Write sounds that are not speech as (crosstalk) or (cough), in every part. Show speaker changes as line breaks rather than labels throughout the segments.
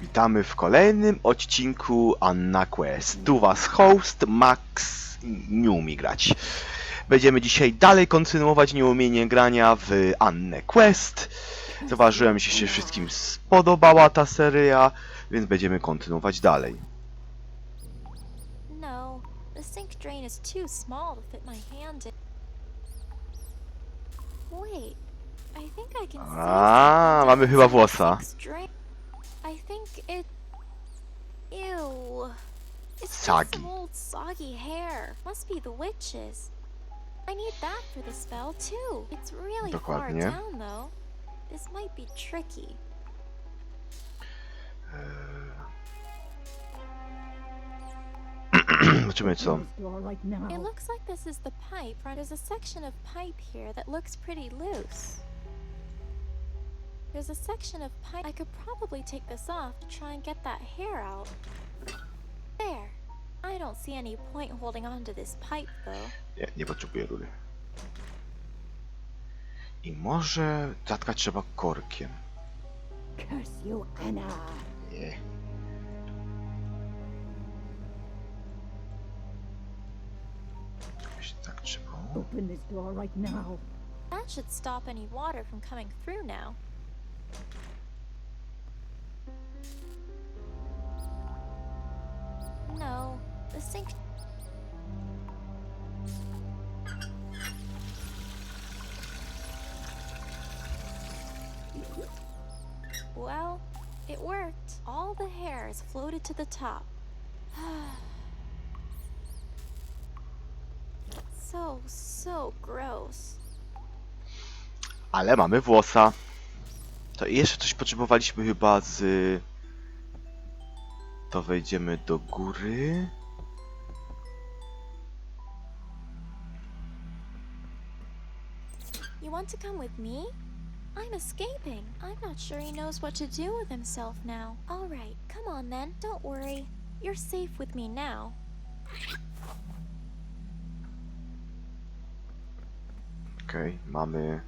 Witamy w kolejnym odcinku Anna Quest. Tu was host Max nie umie grać. Będziemy dzisiaj dalej kontynuować nieumienie grania w Annę Quest. Zauważyłem, że się wszystkim spodobała ta seria, więc będziemy kontynuować dalej.
No, the sink drain is too small to fit my hand in. Wait, I think I can see
A, mamy chyba włosa.
Sink's drain. I think it... Ew. It's
Soggy.
some old soggy hair. Must be the witches. I need that for the spell too. It's really far down though. This might be tricky. (clears throat)
Zobaczymy co.
door right now.
It looks like this is the pipe. Right? There's a section of pipe here that looks pretty loose. There's a section of pipe. I could probably take this off to try and get that hair out. There. I don't see any point holding on to this pipe though.
Nie, nie potrzebuję rury. I może zatkać trzeba korkiem.
Curse you, Anna.
Nie. Jakoś tak trzeba.
Open this door right now.
That should stop any water from coming through now. The sink. Well, it worked. All the hairs floated to the top. (sighs) so, so gross.
Ale mamy włosa. To jeszcze coś potrzebowaliśmy chyba z... To wejdziemy do góry.
Want to come with me? I'm escaping. I'm not sure he knows what to do with himself now. All right, come on then. Don't worry. You're safe with me now.
Okej, mamy...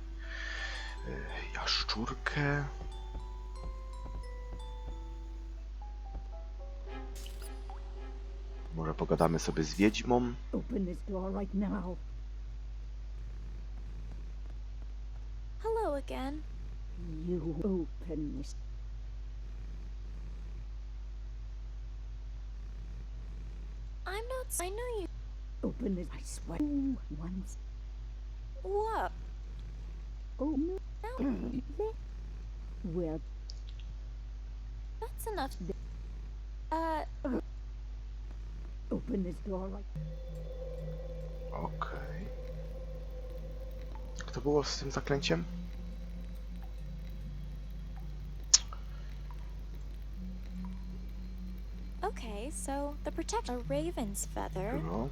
y, Jaszczurkę. Może pogadamy sobie z wiedźmą.
Open this door right now.
Hello again.
You open this.
I'm not. s- I know you.
Open this. I swear. Ooh, Once.
What?
Oh no.
No, (coughs)
well,
that's enough. Uh, (coughs)
open this door right.
Okej. Jak to było z tym zaklęciem?
So the protection. A raven's feather,
Było.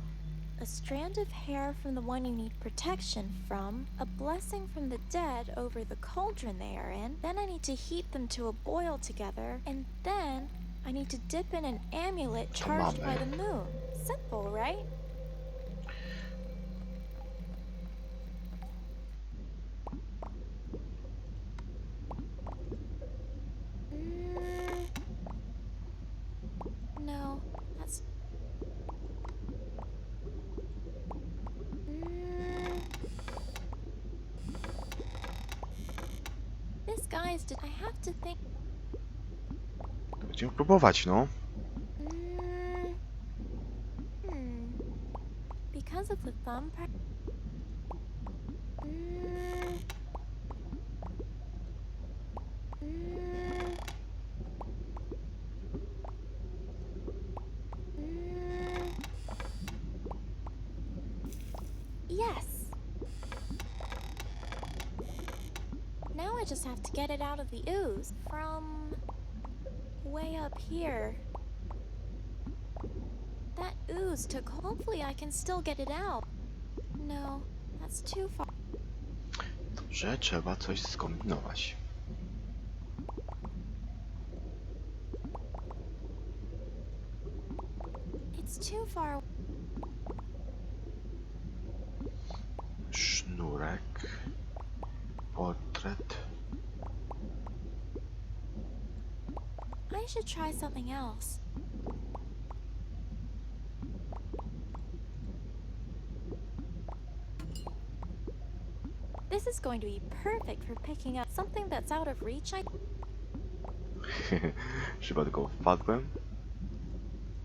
a strand of hair from the one you need protection from, a blessing from the dead over the cauldron they are in. Then I need to heat them to a boil together, and then I need to dip in an amulet charged by the moon. Simple, right? Mm, No, that's. Mm. This guy's. Did I have to think?
Będziemy próbować, no.
Mm. Hmm. Because of the thumb. Pre- mm. Mm. Mm. Yes. Now I just have to get it out of the ooze from way up here. That ooze took. Hopefully, I can still get it out. No, that's too far.
Dobrze, trzeba coś skombinować.
It's too far. Should try something else. This is going to be perfect for picking up something that's out of reach. I (laughs)
go wpadłem.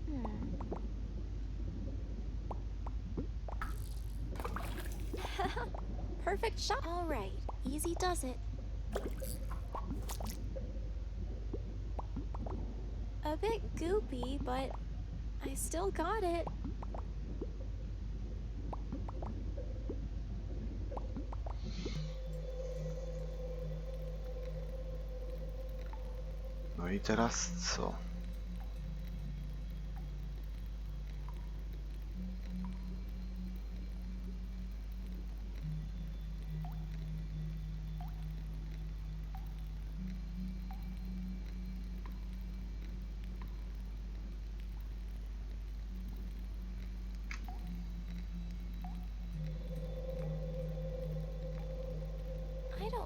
Hmm. (laughs) Perfect shot. All right, easy does it. A bit goopy, but I still got it.
No i teraz co?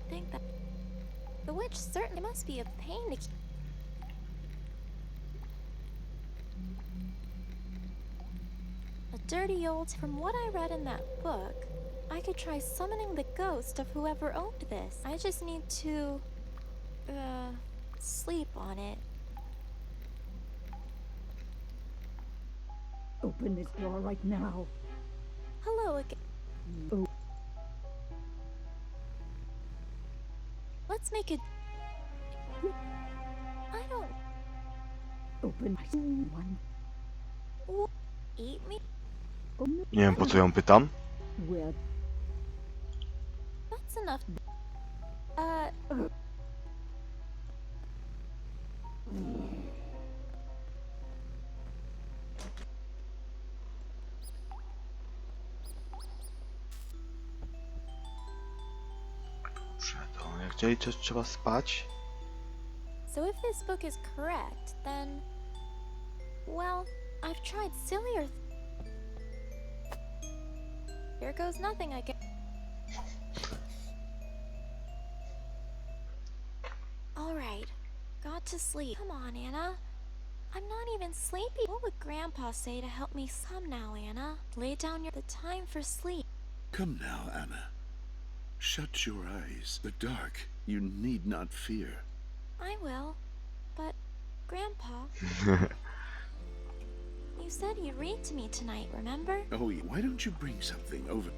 Think that. The witch certainly must be a pain to keep. A dirty old. From what I read in that book, I could try summoning the ghost of whoever owned this. I just need to. uh. sleep on it.
Open this door right now.
Hello again.
Oh,
Let's make it. I don't.
open. One.
Eat me?
Nie wiem po co ją pytam.
That's enough. Uh.
To jak jeżeli trzeba spać,
So if this book is correct, then. Well, I've tried sillier. Th- Here goes nothing, I guess. Alright, got to sleep. Come on, Anna. I'm not even sleepy. What would Grandpa say to help me some now, Anna? Lay down your. the time for sleep.
Come now, Anna. Shut your eyes. The dark you need not fear.
I will. But, Grandpa. (laughs) you said you'd read to me tonight, remember?
Oh, why don't you bring something over?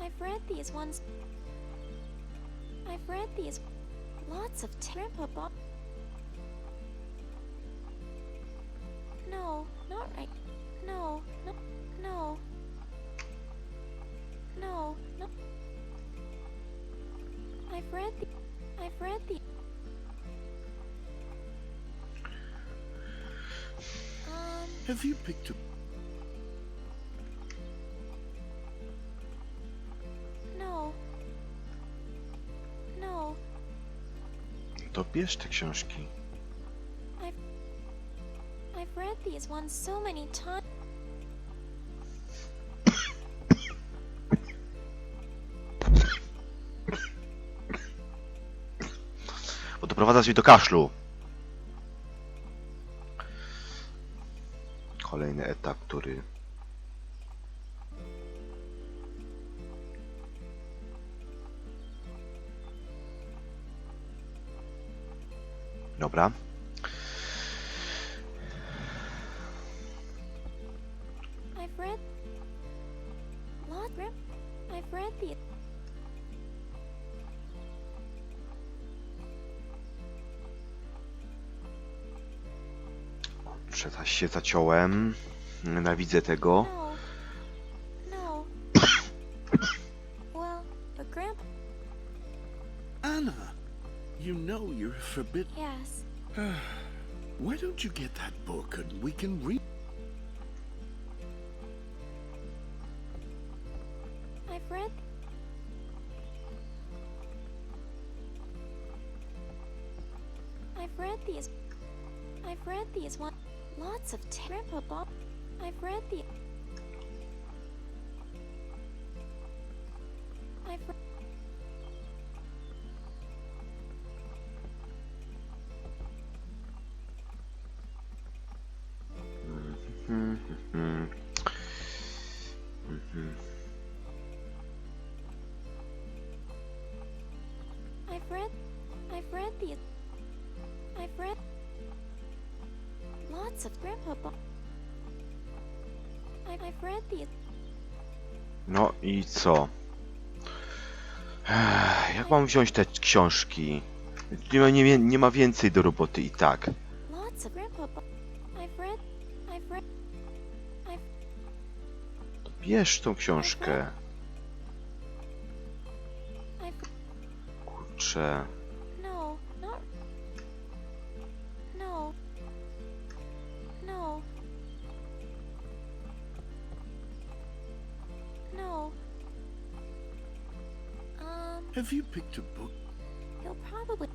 I've read these ones. I've read these. Lots of Grandpa No, not right. No, no, no. No, no. I've read the. I've read the. Um,
Have you picked up?
no. No,
to bierz te książki.
Read these ones so many times.
Bo mnie do kaszlu. Kolejny etap, który... Dobra. Się zaciąłem. Nienawidzę tego.
No. No. (coughs) well, but Grandpa.
Anna, you know you're forbidden.
Yes. (sighs)
Why don't you get that book and we can read?
I've read. I've read these. I've read these. Lots of t- Grandpa Bob. I've read the. Lots of Grandpa. Bo- I- I've read these.
No i co? Ech, Jak mam wziąć te książki? Nie ma, nie, wie- nie ma więcej do roboty i tak.
Lots of Grandpa. Bo- I've read. I've read.
Bierz tą książkę.
I've.
Kurczę.
Have you picked a book?
he'll probably.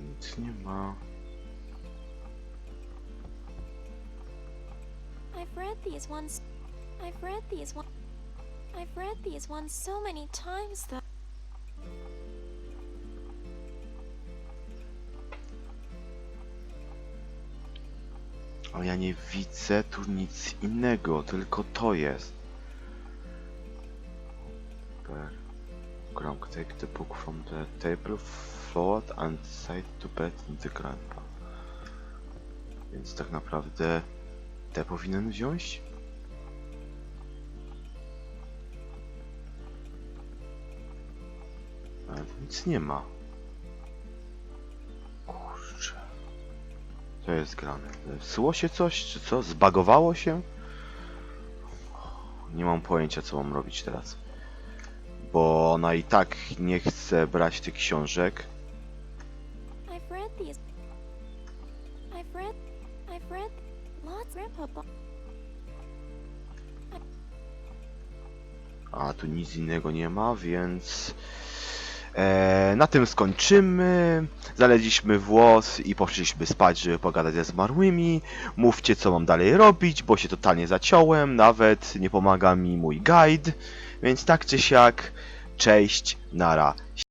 Nic nie ma.
I've read these ones. I've read these one. I've read these ones so many times that.
Ale ja nie widzę tu nic innego, tylko to jest. Bear. Gronk, take the book from the table, forward and side to bed the grandpa. Więc tak naprawdę te powinien wziąć? Ale nic nie ma. Kurczę. Co jest grane? Zepsuło się coś, czy co? Zbagowało się? Nie mam pojęcia, co mam robić teraz. Bo ona i tak nie chce brać tych książek.
I've read these. I've read. I've read. Lots. Grandpa. Bo-
A tu nic innego nie ma, więc e, na tym skończymy. Zaleźliśmy włos i poszliśmy spać, żeby pogadać ze zmarłymi. Mówcie, co mam dalej robić, bo się totalnie zaciąłem. Nawet nie pomaga mi mój guide. Więc tak czy siak, cześć, nara.